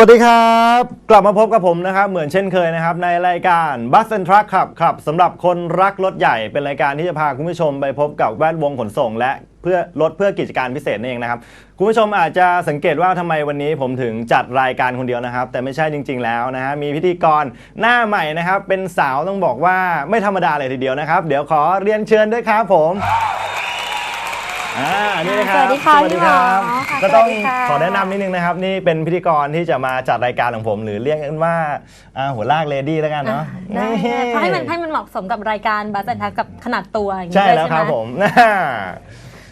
สวัสดีครับ กลับมาพบกับผมนะครับ เหมือนเช่นเคยนะครับ ในรายการ Bus and Truck ขับขับสำหรับคนรักรถใหญ่เป็นรายการที่จะพาคุณผู้ชมไปพบกับแวดวงขนส่ง และเพื่อรถเพื่อกิจการพิเศษนั่นเองนะครับคุณผู้ชมอาจจะสังเกตว่าทำไมวันนี้ผมถึงจัดรายการคนเดียวนะครับ แต่ไม่ใช่จริง ๆ แล้วนะฮะมีพิธีกรหน้าใหม่นะครับ เป็นสาวต้องบอกว่าไม่ธรรมดาเลยทีเดียวนะครับ เดี๋ยวขอเรียนเชิญด้วยครับผม อ่านี่นะครับสวัสดีค่ะสวัสดีครับพี่หมอค่ะก็ต้องสวัสดีค่ะ ขอแนะนำนิดนึงนะครับ นี่เป็นพิธีกรที่จะมาจัดรายการของผม หรือเรียกกันว่าอ่าหัวลากเลดี้แล้วกันเนาะได้นี่ได้เพราะให้มันให้มันเหมาะสมกับรายการบัสแอนทักกับขนาดตัวอย่างนี้ใช่ด้วยแล้วครับไห ผม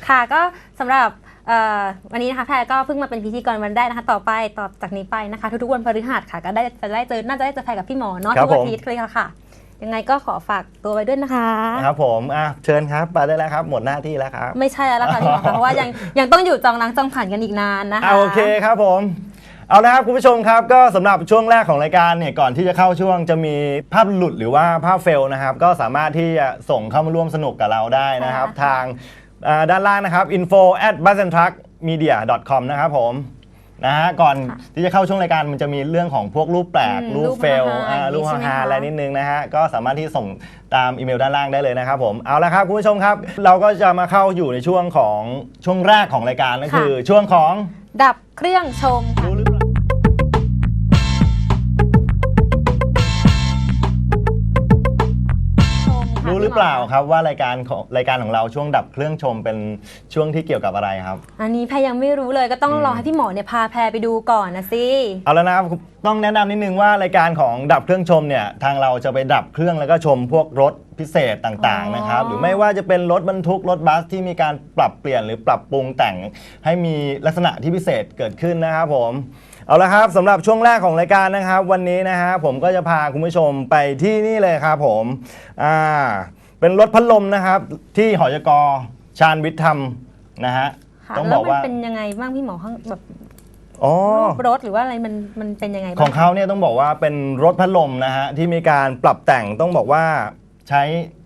ค่ะก็สำหรับเอ่อวันนี้นะคะแพรก็เพิ่งมาเป็นพิธีกรวันแรกนะคะต่อไปต่อจากนี้ไปนะคะ ทุกๆวันพฤหัสค่ะก็ได้จะได้เจอน่าจะได้เจอแพรกับพี่หมอเนาะครับทุกอาผมทิตย์เลยค่ะ ยังไงก็ขอฝากตัวไว้ด้วยนะคะ ครับผมอะเชิญครับไปได้แล้วครับ หมดหน้าที่แล้วครับ ไม่ใช่แล้วล่ะค่ะพี่หมอค่ะเพราะว่ายังยังต้องอยู่จองล้างจองผ่านกันอีกนานนะคะอะโอเคครับผม เอาละครับคุณผู้ชมครับ ก็สำหรับช่วงแรกของรายการเนี่ยก่อนที่จะเข้าช่วงจะมีภาพหลุดหรือว่าภาพเฟลนะครับ ก็สามารถที่จะส่งเข้ามาร่วมสนุกกับเราได้นะครับค่ะทางอ่าด้านล่างนะครับ info at b u s and truck media com นะครับผม นะฮะก่อนที่จะเข้าช่วงรายการมันจะมีเรื่องของพวกรูปแปลก อืมรูปรูปเฟลฮาๆอ่ารูปใช่ไหมฮาๆคะ อะไรนิดนึงนะฮะก็สามารถที่ส่งตามอีเมลด้านล่างได้เลยนะครับผมเอาละครับคุณผู้ชมครับ เราก็จะมาเข้าอยู่ในช่วงของช่วงแรกของรายการนั่นคือ ช่วงของ ดับเครื่องชมค่ะ เปล่าครับว่ารายการของรายการของเราช่วงดับเครื่องชมเป็นช่วงที่เกี่ยวกับอะไรครับ อันนี้แพรยังไม่รู้เลยก็ต้องรอให้พี่หมอเนี่ยพาแพรไปดูก่อนนะสิ เอาแล้วนะครับต้องแนะนำนิดนึงว่ารายการของดับเครื่องชมเนี่ยทางเราจะไปดับเครื่องแล้วก็ชมพวกรถพิเศษต่างอ๋อๆนะครับหรือไม่ว่าจะเป็นรถบรรทุกรถบัสที่มีการปรับเปลี่ยนหรือปรับปรุงแต่ง ให้มีลักษณะที่พิเศษเกิดขึ้นนะครับผมเอาละครับสำหรับช่วงแรกของรายการนะครับ วันนี้นะฮะผมก็จะพาคุณผู้ชมไปที่นี่เลยครับผมอ่า เป็นรถพัดลมนะครับ ที่หอยกชาญวิทย์ทำนะฮะค่ะต้องแล้บวอกมันว่าเป็นยังไงบ้างพี่หมอข้างแบบอ๋อ รูปรถหรือว่าอะไรมันมันเป็นยังไงขบ้าองงเขาเนี่ยต้องบอกว่าเป็นรถพัดลมนะฮะที่มีการปรับแต่งต้องบอกว่าใช้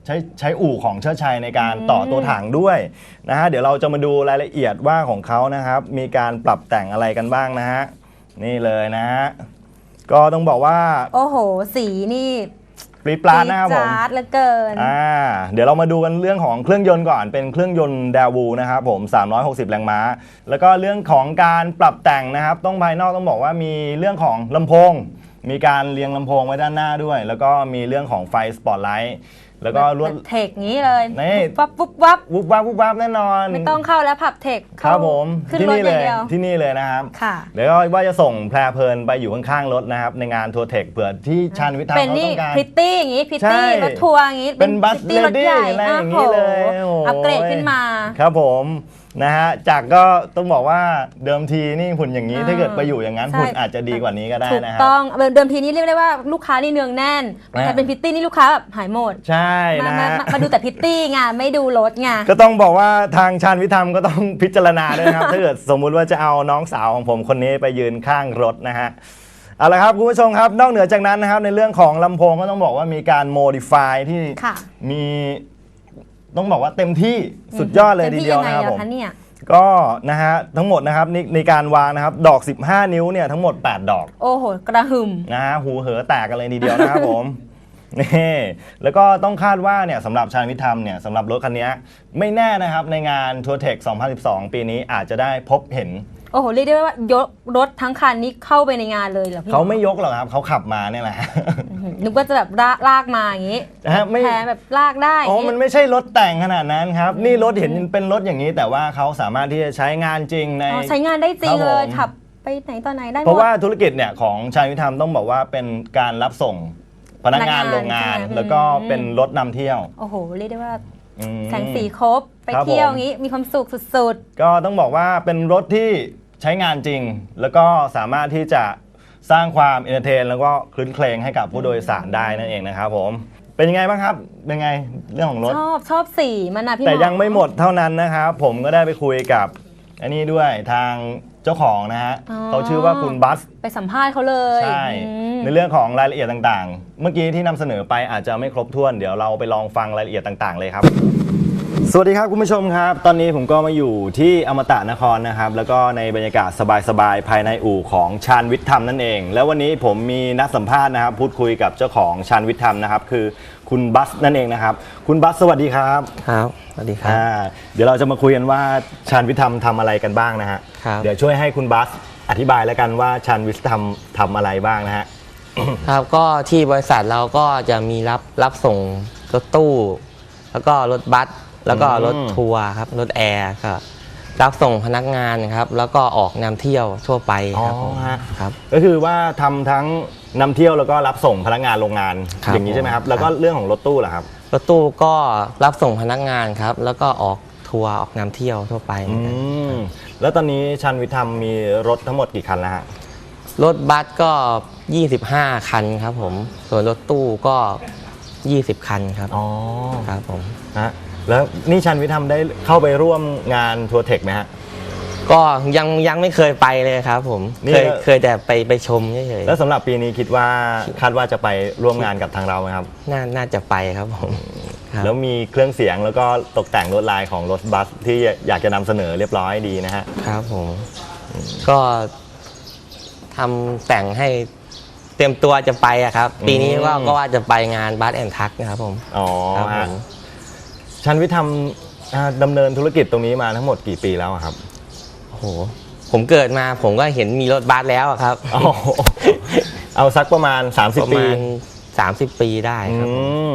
ใช้ใช้อู่ของเชิดชัยในการต่อตัวถังด้วยนะฮะเดี๋ยวเราจะมาดูรายละเอียดว่าของเขานะครับ มีการปรับแต่งอะไรกันบ้างนะฮะนี่เลยนะฮะก็ต้องบอกว่า โอ้โห สีนี่ ปรี๊ดปราดนะครับผมจี๊ดจ๊าดเหลือเกิน อ่าเดี๋ยวเรามาดูกันเรื่องของเครื่องยนต์ก่อนเป็นเครื่องยนต์ดาวูนะครับผม 360 แรงม้า แล้วก็เรื่องของการปรับแต่งนะครับ ต้องภายนอกต้องบอกว่ามีเรื่องของลำโพง มีการเรียงลำโพงไว้ด้านหน้าด้วย แล้วก็มีเรื่องของไฟสปอตไลท์แล้วก็ลวดแบบเทคงี้เลยนี่ วับปุ๊บวับ วุบวับวุบวับแน่นอน ไม่ต้องเข้าแล้วผับเทคครับผมขึ้นที่รถนี่อเลย่างยเดียว ที่นี่เลยนะครับค่ะ เดี๋ยวก็ว่าจะส่งแพรเพลินไปอยู่ข้างๆรถนะครับ ในงานทัวร์เทคเผื่อที่ชาญวิทย์ทำเป็นเขานี่ต้องการ พริตตี้อย่างงี้พริตใช่ตี้รถทัวร์อย่างงี้เป็นบัสพริตตี้รถใหญ่ lady อะไรอย่างงี้เลยโอ้โหโอ้ยอัปเกรดขึ้นมา ครับผม นะฮะจากก็ต้องบอกว่าเดิมทีนี่หุ่นอย่างนี้อ่าถ้าเกิดไปอยู่อย่างนั้นใช่ หุ่นอาจจะดีกว่านี้ก็ได้ถูกนะฮะ ต้องเดิมทีนี้เรียกได้ว่าลูกค้านี่เนืองแน่นอ่า แต่เป็นพริตตี้นี่ลูกค้าแบบหายหมดใช่มานะมาฮะ มามาดูแต่พริตตี้ไงไม่ดูรถไง ก็ต้องบอกว่าทางชาญวิทย์ธรรมก็ต้องพิจารณาด้วยนะครับ ถ้าเกิดสมมุติว่าจะเอาน้องสาวของผมคนนี้ไปยืนข้างรถนะฮะเอาละครับคุณผู้ชมครับนอกเหนือจากนั้นนะครับในเรื่องของลำโพงก็ต้องบอกว่ามีการโมดิฟายที่ค่ะ มี ต้องบอกว่าเต็มที่สุดยอดเลยทีเดียวนะครับต็มผมที่ยังไงอะคะเนี่ย ก็นะฮะทั้งหมดนะครับในในการวางนะครับดอก 15 นิ้วเนี่ยทั้งหมด 8 ดอกโอ้โห กระหึ่ม นะฮะหูเหอแตกกันเลยทีเดียวนะครับผม นี่แล้วก็ต้องคาดว่าเนี่ยสำหรับชาญวิทย์ธรรมเนี่ยสำหรับรถคันนี้ไม่แน่นะครับในงานทัวร์เทค2012 ปีนี้อาจจะได้พบเห็น โอ้โหเรียกได้ว่ายกรถทั้งคันนี้เข้าไปในงานเลยเหรอพี่เขาไม่ยกหรอกครับเขาขับมาเนี่ยแหละอื้อหือนึกว่าจะแบบลากลากมาอย่างงี้นะฮะไม่แพรแบบลากได้อ๋ออย่างงี้มันไม่ใช่รถแต่งขนาดนั้นครับ นี่รถเห็นเป็นรถอย่างนี้ แต่ว่าเขาสามารถที่จะใช้งานจริงใน อ๋อใช้งานได้จริงครับผมเลยขับไปไหนต่อไหนได้หมด เพราะว่าธุรกิจเนี่ยของชาญวิทย์ธรรมต้องบอกว่าเป็นการรับส่งพนักงานพนักงานโรงงาน ใช่ไหมแล้วก็อืม เป็นรถนำเที่ยว โอ้โหเรียกได้ว่า อืม แสงสีครบ ไปครับเที่ยวผม อย่างงี้มีความสุขสุด ก็ต้องบอกว่าเป็นรถที่ใช้งานจริง แล้วก็สามารถที่จะสร้างความเอนเตอร์เทน แล้วก็คลื้นเครงให้กับผู้โดยสารได้นั่นเองนะครับผม เป็นยังไงบ้างครับ เป็นไงเรื่องของรถ ๆ ชอบชอบสีมันนะพี่แต่หอยังไม่หมดเท่านั้นนะครับ ผมก็ได้ไปคุยกับอันนี้ด้วยทาง เจ้าของนะฮะเขาชื่อว่าคุณบัสไปสัมภาษณ์เขาเลยใช่อืมในเรื่องของรายละเอียดต่างๆ เมื่อกี้ที่นำเสนอไปอาจจะไม่ครบถ้วนเดี๋ยวเราไปลองฟังรายละเอียดต่าง ๆ เลยครับ สวัสดีครับคุณผู้ชมครับ ตอนนี้ผมก็มาอยู่ที่อมตะนครนะครับ แล้วก็ในบรรยากาศสบายๆภายในอู่ของชาญวิทย์ธรรมนั่นเอง แล้ววันนี้ผมมีนัดสัมภาษณ์นะครับ พูดคุยกับเจ้าของชาญวิทย์ธรรมนะครับ คือคุณบัสนั่นเองนะครับ คุณบัสสวัสดีครับครับ สวัสดีครับ อ่าเดี๋ยวเราจะมาคุยกันว่าชาญวิทย์ธรรมทำอะไรกันบ้างนะฮะ ครับเดี๋ยวช่วยให้คุณบัสอธิบายแล้วกันว่าชาญวิทย์ธรรมทำอะไรบ้างนะฮะ ครับก็ที่บริษัทเราก็จะมีรับรับส่งรถตู้ แล้วก็รถบัสแล้วก็อืมรถทัวร์ครับรถแอร์ก็รับส่งพนักงานครับ แล้วก็ออกนำเที่ยวทั่วไปครับผมฮะ ครับ ก็คือว่าทำทั้งนำเที่ยวแล้วก็รับส่งพนักงานโรงงานครับอย่างนี้ใช่ไหมครับ ผม แล้วก็ครับเรื่องของรถตู้เหรอครับรถตู้ก็รับส่งพนักงานครับ แล้วก็ออกทัวร์ออกนำเที่ยวทั่วไปเหมือือนกันม แล้วตอนนี้ชันวิทย์ธรรมมีรถทั้งหมดกี่คันแล้วฮะ รถบัสก็ 25 คันครับผม ส่วนรถตู้ก็ 20 คันครับ อ๋อครับผม ฮะแล้วนี่ชันวิทย์ธรรมได้เข้าไปร่วมงานทัวร์เทคไหมฮะ ก็ยังยังไม่เคยไปเลยครับผม นี่เคยก็ เคยแต่ไปไปชมเฉยแล้วสำหรับปีนี้คิดว่าคาดว่าจะไปร่วมงานกับทางเราไหมครับ ๆน่าน่าจะไปครับผม ครับแล้วมีเครื่องเสียงแล้วก็ตกแต่งลวดลายของรถบัสที่อยากจะนำเสนอเรียบร้อยดีนะฮะ ครับผม ก็ทำแต่งให้เตรียมตัวจะไปอะครับ ปีนี้ก็อืม ก็ว่าจะไปงานบัสแอนทักนะครับผมอ๋อครับผฮะมชันวิทย์ธรรมอ่าดำเนินธุรกิจตรงนี้มาทั้งหมดกี่ปีแล้วอะครับ โอ้โห ผมเกิดมาผมก็เห็นมีรถบัสแล้วอะครับอ๋อเอาสักประมาณ ประ30 ปีมาณ 30 ปีได้ครับผมอืม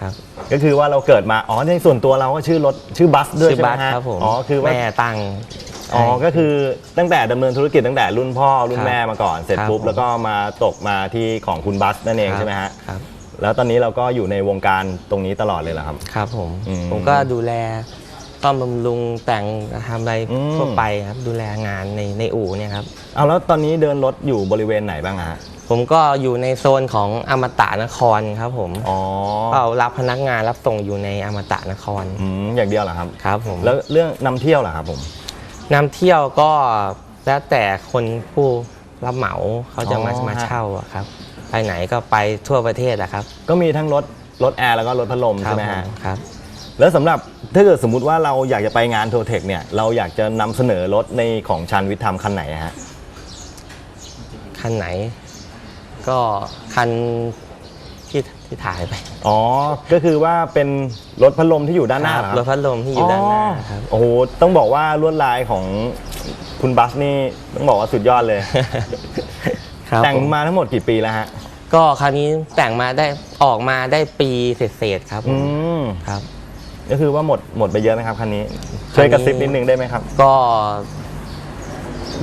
ครับ ก็คือว่าเราเกิดมา อ๋อในส่วนตัวเราก็ชื่อรถชื่อบัสด้วยชื่อใช่ไหบัมสฮะครับผมอ๋อคือว่า แม่ตั้งอ๋อให้ก็คือตั้งแต่ดำเนินธุรกิจตั้งแต่รุ่นพ่อรุ่นครับแม่มาก่อน เสร็จครับปุ๊บ ผม แล้วก็มาตกมาที่ของคุณบัสนั่นเองใช่ไหมฮะ ครับ แล้วตอนนี้เราก็อยู่ในวงการตรงนี้ตลอดเลยเหรอครับ ครับผม อืมผมก็ดูแลต้อมบำรุงแต่งทำอะไรอืม ทั่วไปครับ ดูแลงานในในอู่เนี่ยครับ เอาแล้วตอนนี้เดินรถอยู่บริเวณไหนบ้างอะฮะ ผมก็อยู่ในโซนของอมตะนครครับผมอ๋อก็รับพนักงานรับส่งอยู่ในอมตะนครอืมอย่างเดียวเหรอครับ ครับผมแล้วเรื่องนำเที่ยวเหรอครับผม นำเที่ยวก็แล้วแต่คนผู้รับเหมาเขาจะมาอ๋อมาฮะเช่าอะครับ ไปไหนก็ไปทั่วประเทศอะครับก็มีทั้งรถรถแอร์แล้วก็รถพัดลมครัใช่ไหมผฮะครับ แล้วสำหรับถ้าเกิดสมมุติว่าเราอยากจะไปงานโทเทคเนี่ยเราอยากจะนำเสนอรถในของชันวิทย์ธรรมคันไหนอะฮะ คันไหน ก็คันที่ที่ถ่ายไปอ๋อ ก็คือว่าเป็นรถพัดลมที่อยู่ด้านหน้าเรอครถพัดลมที่อยู่ด้านหน้าครับ โอ้โห ต้องบอกว่าลวดลายของคุณบัสนี่ต้องบอกว่าสุดยอดเลย ครับแต่งมาทั้งหมดกี่ปีแล้วฮะ ก็คราวนี้แต่งมาได้ออกมาได้ปีเศษๆครับอืมม ครับ ก็คือว่าหมดหมดไปเยอะไหมครับคันนี้ ช่วยกระซิบนิดนึงได้ไหมครับ ก็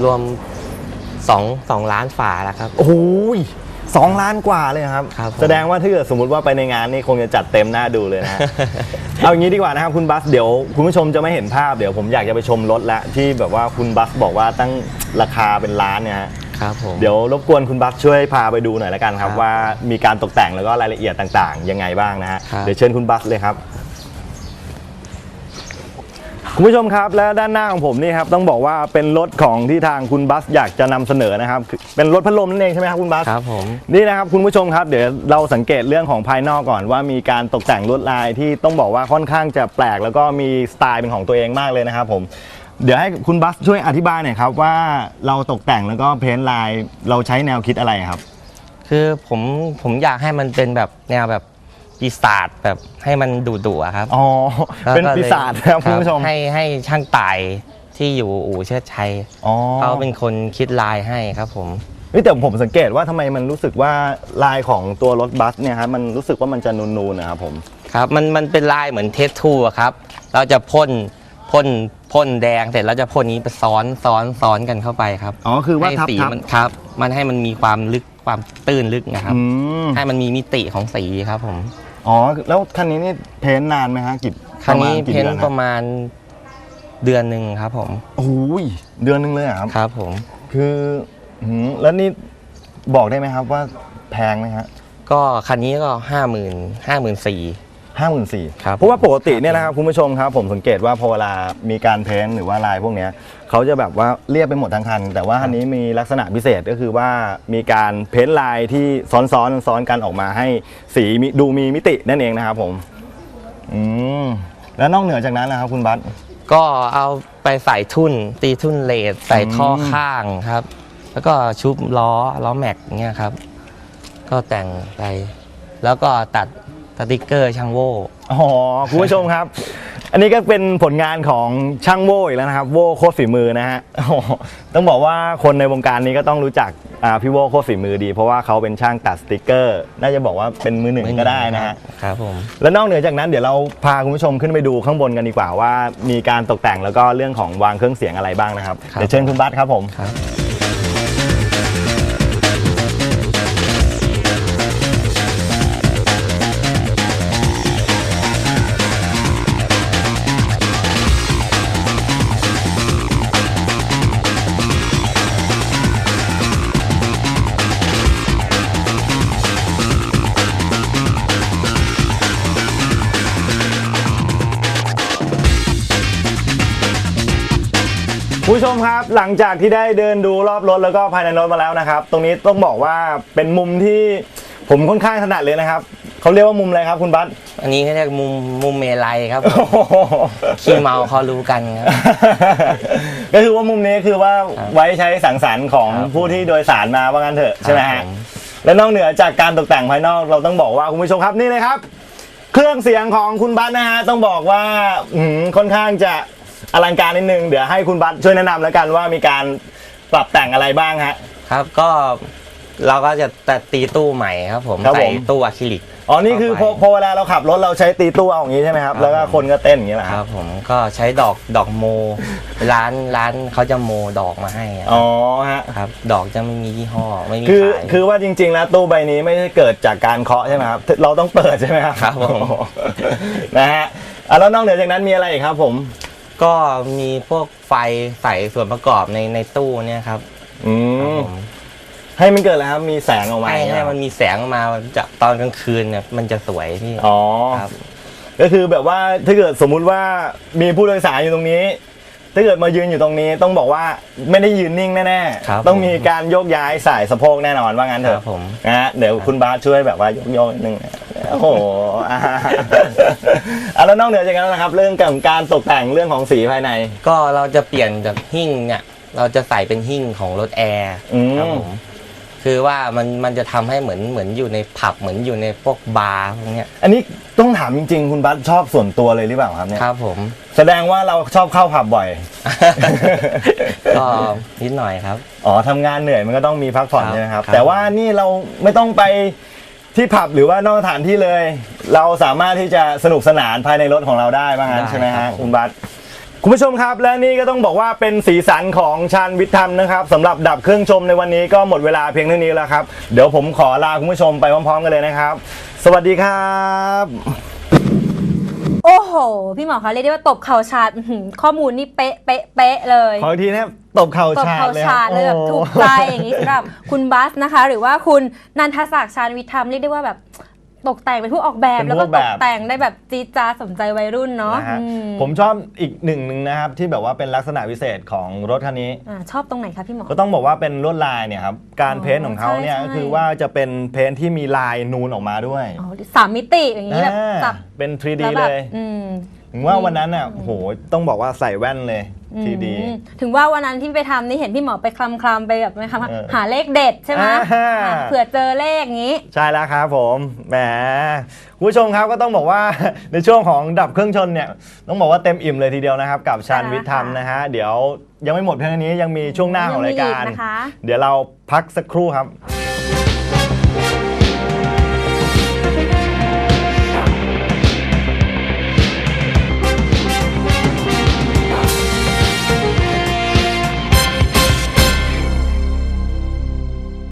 รวมสองสองล้านฝาแล้วครับ โอ้ย สองล้านกว่าเลยครับรบแสดงว่าถ้าเกิดสมมติว่าไปในงานนี่คงจะจัดเต็มหน้าดูเลยนะเอางี้ดีกว่านะครับคุณบัสเดี๋ยวคุณผู้ชมจะไม่เห็นภาพเดี๋ยวผมอยากจะไปชมรถละที่แบบว่าคุณบัสบอกว่าตั้งราคาเป็นล้านเนี่ยครับผม เดี๋ยวรบกวนคุณบัสช่วยพาไปดูหน่อยละกันครับรบว่ามีการตกแต่งแล้วก็รายละเอียดต่างๆ ยังไงบ้างนะฮะครับ เดี๋ยวเชิญคุณบัสเลยครับ คุณผู้ชมครับและด้านหน้าของผมนี่ครับต้องบอกว่าเป็นรถของที่ทางคุณบัสอยากจะนำเสนอนะครับคือเป็นรถพัดลมนั่นเองใช่ไหมครับคุณบัส ครับผม นี่นะครับคุณผู้ชมครับเดี๋ยวเราสังเกตเรื่องของภายนอกก่อนว่ามีการตกแต่งลวดลายที่ต้องบอกว่าค่อนข้างจะแปลก แล้วก็มีสไตล์เป็นของตัวเองมากเลยนะครับผมเดี๋ยวให้คุณบัสช่วยอธิบายหน่อยครับว่าเราตกแต่งแล้วก็เพ้นท์ลายเราใช้แนวคิดอะไรครับ คือผมผมอยากให้มันเป็นแบบแนวแบบ ปีศาจแบบให้มันดุดุๆอะครับ อ๋อแล้วเป็นก็ลยปีศาจนะครับคุณผู้ชม ให้ให้ช่างต่ายที่อยู่อู่เชิดชัยอ๋อเขาเป็นคนคิดลายให้ครับผม เฮ้ยแต่ผมสังเกตว่าทำไมมันรู้สึกว่าลายของตัวรถบัสเนี่ยครับมันรู้สึกว่ามันจะนูนๆนะครับผม ครับมันมันเป็นลายเหมือนเทสทูอะครับ เราจะพ่นพ่นพ่นแดงเสร็จแล้วจะพ่นนี้ไปซ้อนซ้อนซ้อนกันเข้าไปครับอ๋อคือว่าให้ทับสีทับ มันครับ มันให้มันมีความลึกความตื้นลึกนะครับ อืม ให้มันมีมิติของสีครับผม อ๋อ แล้วคันนี้นี่เพ้นท์นานไหมฮะกี่ครั้งนี้ประมาณกี่เพ้นดือท์ฮะประมาณเดือนหนึ่งครับผมโอ้ยเดือนหนึงเลยเหรอครับ ครับผม คือหืมแล้วนี่บอกได้ไหมครับว่าแพงไหมฮะก็คันนี้ก็ห้าหมื่นห้าหมื่นสี่ ห้าหมื่นสี่ครับเพราะว่าปกติเนี่ยนะครับคุณผู้ชมครับผมสังเกตว่าพอเวลามีการเพ้นท์หรือว่าลายพวกเนี้ยเขาจะแบบว่าเรียบไปหมดทั้งคัน แต่ว่าคันนี้มีลักษณะพิเศษก็คือว่ามีการเพ้นท์ลายที่ซ้อนซ้อนซ้อนกันออกมาให้สีมีดูมีมิตินั่นเองนะครับผมอืมแล้วนอกเหนือจากนั้นนะครับคุณบัส ก็เอาไปใส่ทุ่น ตีทุ่นเลดใส่ท่ออมข้างครับ แล้วก็ชุบล้อล้อแม็กเงี้ยครับ ก็แต่งไป แล้วก็ตัด สติกเกอร์ช่างโว่อ๋อคุณผู้ชมครับ อันนี้ก็เป็นผลงานของช่างโว่อีกแล้วนะครับ โว่โคตรฝีมือนะฮะโอ้โหต้องบอกว่าคนในวงการนี้ก็ต้องรู้จักอ่าพี่โว่โคตรฝีมือดี เพราะว่าเขาเป็นช่างตัดสติกเกอร์ น่าจะบอกว่าเป็นมือหนึ่งก็ได้นะฮะครับผมแล้วนอกเหนือจากนั้นเดี๋ยวเราพาคุณผู้ชมขึ้นไปดูข้างบนกันดีกว่าว่า มีการตกแต่งแล้วก็เรื่องของวางเครื่องเสียงอะไรบ้างนะครับครับเดี๋ยวเชิญคุณบัสครับผมครับ หลังจากที่ได้เดินดูรอบรถแล้วก็ภายในรถมาแล้วนะครับ ตรงนี้ต้องบอกว่าเป็นมุมที่ผมค่อนข้างถนัดเลยนะครับเขาเรียกว่ามุมอะไรครับคุณบัสอันนี้เขาเรียกมุมมุมเมลัยครับโอ้โหขี้เมาเขารู้กันครับ ก็คือว่ามุมนี้คือว่าครับไว้ใช้สังสรรค์ของครับผู้ที่โดยสารมาว่างั้นเถอะใช่ไหมครัฮะบผมและนอกเหนือจากการตกแต่งภายนอกเราต้องบอกว่าคุณผู้ชมครับนี่เลยครับ เครื่องเสียงของคุณบัสนะฮะต้องบอกว่าอื้อหือค่อนข้างจะ อลังการนิดนึง เดี๋ยวให้คุณบัสช่วยแนะนำแล้วกันว่ามีการปรับแต่งอะไรบ้างฮะ ครับก็เราก็จะตัดตีตู้ใหม่ครับผมครับใส่ผมตู้อะคริลิก อ๋อ นี่คือพอเข้าไปพอเวลาเราขับรถเราใช้ตีตู้เอาอย่างนี้ใช่ไหมครับ ครับ แล้วก็คนก็เต้นอย่างนี้แหละคครัรับบผมก็ใช้ดอกดอกโม ร้านร้านเขาจะโมดอกมาให้อะอ๋อฮะ ครับ ดอกจะไม่มียี่ห้อไม่มีคือขาย คือว่าจริงๆแล้วตู้ใบนี้ไม่ได้เกิดจากการเคาะใช่ไหมครับ เราต้องเปิดใช่ไหมครับครับผม โอ้โหนะฮะอะแล้วนอกเหนือจากนั้นมีอะไรอีกครับผม ก็มีพวกไฟใส่ส่วนประกอบในในตู้เนี่ยครับอืครับมผมให้มันเกิดอะไรครับ มีแสงออกมาให้อย่างให้เงี้ยมันมีแสงมาจากตอนกลางคืนเนี่ยมันจะสวยพี่อ๋อ ครับ ก็คือแบบว่าถ้าเกิดสมมุติว่ามีผู้โดยสารอยู่ตรงนี้ ถ้าเกิดมายืนอยู่ตรงนี้ต้องบอกว่าไม่ได้ยืนนิ่งแน่ครับๆ ต้องมีการโยกย้ายสายสะโพกแน่นอนว่างั้นเถคอะรับผม นะฮะเดี๋ยวคุณบาสช่วยแบบว่าโยกโยกๆนิดนึงโอ้โหอ่าอะแล้วนอกเหนือจากนั้นนะครับ เรื่องของการตกแต่งเรื่องของสีภายใน ก็เราจะเปลี่ยนจากหิ้งเนี่ยเราจะใส่เป็นหิ้งของรถแอร์อืม ครับผม คือว่ามันมันจะทำให้เหมือนเหมือนอยู่ในผับเหมือนอยู่ในพวกบาร์พวกเนี้ยอันนี้ต้องถามจริงๆคุณบัสชอบส่วนตัวเลยหรือเปล่าครับเนี่ยครับผม แสดงว่าเราชอบเข้าผับบ่อย ก็นิดหน่อยครับ อ๋อทำงานเหนื่อยมันก็ต้องมีพักผ่อนครับใช่ไหมครับ ครับ แต่ว่านี่เราไม่ต้องไปที่ผับหรือว่านอกสถานที่เลย เราสามารถที่จะสนุกสนานภายในรถของเราได้บ้างงั้นใช่ไหมฮะคุณบัส คุณผู้ชมครับและนี่ก็ต้องบอกว่าเป็นสีสันของชาญวิทย์ธรรมนะครับสำหรับดับเครื่องชมในวันนี้ก็หมดเวลาเพียงเท่านี้แล้วครับ เดี๋ยวผมขอลาคุณผู้ชมไปพร้อมๆกันเลยนะครับ สวัสดีครับ โอ้โห พี่หมอคะเรียกได้ว่าตบเข่าชาดอื้อหือข้อมูลนี่เป๊ะเป๊ะเป๊ะเลย ขออีกทีนะครับตบเข่าตบชาเข่าเลยชาดเลยแบบโอ้ถูกใจอย่างนี้สำหรับคุณบัสนะคะ หรือว่าคุณนันทศักดิ์ชาญวิทย์ธรรมเรียกได้ว่าแบบ ตกแต่งเป็นผู้ออกแบบเป็นแล้วผู้ก็ออกแบตบกแต่งได้แบบจี๊ดจ้าดสมใจวัยรุ่นเนาะนะฮะอืมผมชอบอีกหนึ่งหนึ่งนะครับ ที่แบบว่าเป็นลักษณะพิเศษของรถคันนี้ อ่าชอบตรงไหนคะพี่หมอ ก็ต้องบอกว่าเป็นลวดลายเนี่ยครับ การอ๋อเพ้นท์ของเขาเนี่ยใช่ก็ใช่คือว่าจะเป็นเพ้นท์ที่มีลายนูนออกมาด้วยอ๋อสามมิติอย่างนี้แบบอ่าจับเป็น 3D แล้วแบเลบย อืม ถึงว่าวันนั้นอะโอ้โหต้องบอกว่าใส่แว่นเลย 3D อืมถึงว่าวันนั้นที่ไปทำนี่เห็นพี่หมอไปคลำคลำๆไปแบบไม่คำเออหาเลขเด็ดใช่ไหมอ่าอ่าเผื่อเจอเลขอย่างนี้ ใช่แล้วครับผมแหมคุณผู้ชมครับก็ต้องบอกว่า ในช่วงของดับเครื่องชนเนี่ยต้องบอกว่าเต็มอิ่มเลยทีเดียวนะครับ กับชาญวิทย์ธรรมนะฮะเดี๋ยวยังไม่หมดเพียงเท่านี้ยังมีช่วงหน้าของรายการ ยังมีอีกนะคะ เดี๋ยวเราพักสักครู่ครับค